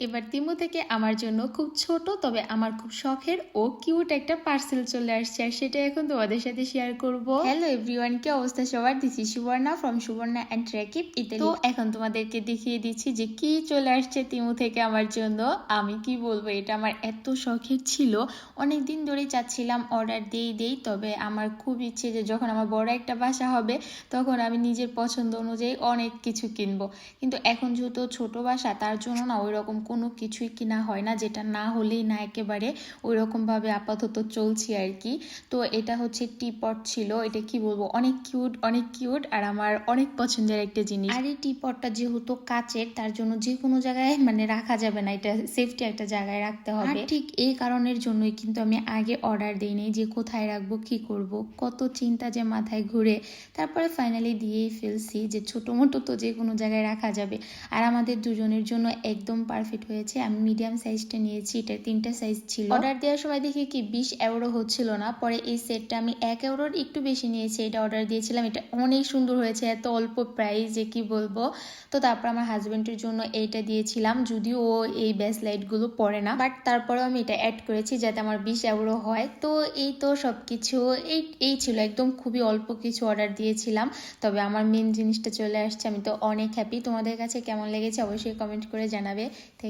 এবার তিমু থেকে আমার জন্য খুব ছোট তবে আমার খুব শখের ও কিউট একটা পার্সেল চলে আসছে আর সেটা এখন তোমাদের সাথে শেয়ার করব। হ্যালো এভরিওয়ান কি অবস্থা সবার? দিছি সুবর্ণা ফ্রম সুবর্ণা অ্যান্ড ট্র্যাকিপ ইতালি তো এখন তোমাদেরকে দেখিয়ে দিচ্ছি যে কি চলে আসছে তিমু থেকে আমার জন্য। আমি কি বলব এটা আমার এত শখের ছিল। অনেক দিন ধরেই চাচ্ছিলাম অর্ডার দিয়েই দেই তবে আমার খুব ইচ্ছে যে যখন আমার বড় একটা বাসা হবে তখন আমি নিজের পছন্দ অনুযায়ী অনেক কিছু কিনবো। কিন্তু এখন যেহেতু ছোট বাসা তার জন্য না ওই রকম কোনো কিছুই কিনা হয় না যেটা না হলেই না একেবারে ওই রকমভাবে আপাতত চলছি আর কি তো এটা হচ্ছে টিপট ছিল এটা কি বলব অনেক কিউট অনেক কিউট আর আমার অনেক পছন্দের একটা জিনিস। আর এই টিপটটা যেহেতু কাচের তার জন্য যে কোনো জায়গায় মানে রাখা যাবে না এটা সেফটি একটা জায়গায় রাখতে হবে। ঠিক এই কারণের জন্যই কিন্তু আমি আগে অর্ডার দিইনি যে কোথায় রাখব কি করব কত চিন্তা যে মাথায় ঘুরে। তারপরে ফাইনালি দিয়েই ফেলছি যে ছোটো মোটো তো যে কোনো জায়গায় রাখা যাবে। আর আমাদের দুজনের জন্য একদম পারফেক্ট হয়েছে। আমি মিডিয়াম সাইজটা নিয়েছি, এটা তিনটা সাইজ ছিল। অর্ডার দেওয়ার সময় দেখি কি বিশ এউরো হচ্ছিল না, পরে এই সেটটা আমি এক এউরোর একটু বেশি নিয়েছি, এটা অর্ডার দিয়েছিলাম। এটা অনেক সুন্দর হয়েছে, এত অল্প প্রাইস যে কি বলব। তো তারপর আমার হাজব্যান্ডের জন্য এইটা দিয়েছিলাম, যদিও ও এই ব্যাস লাইটগুলো পরে না বাট তারপরেও আমি এটা অ্যাড করেছি যাতে আমার বিশ এউরো হয়। তো এই তো সব কিছু এই এই ছিল একদম খুবই অল্প কিছু অর্ডার দিয়েছিলাম। তবে আমার মেন জিনিসটা চলে আসছে, আমি তো অনেক হ্যাপি তোমাদের কাছে কেমন লেগেছে অবশ্যই কমেন্ট করে জানাবে। Thank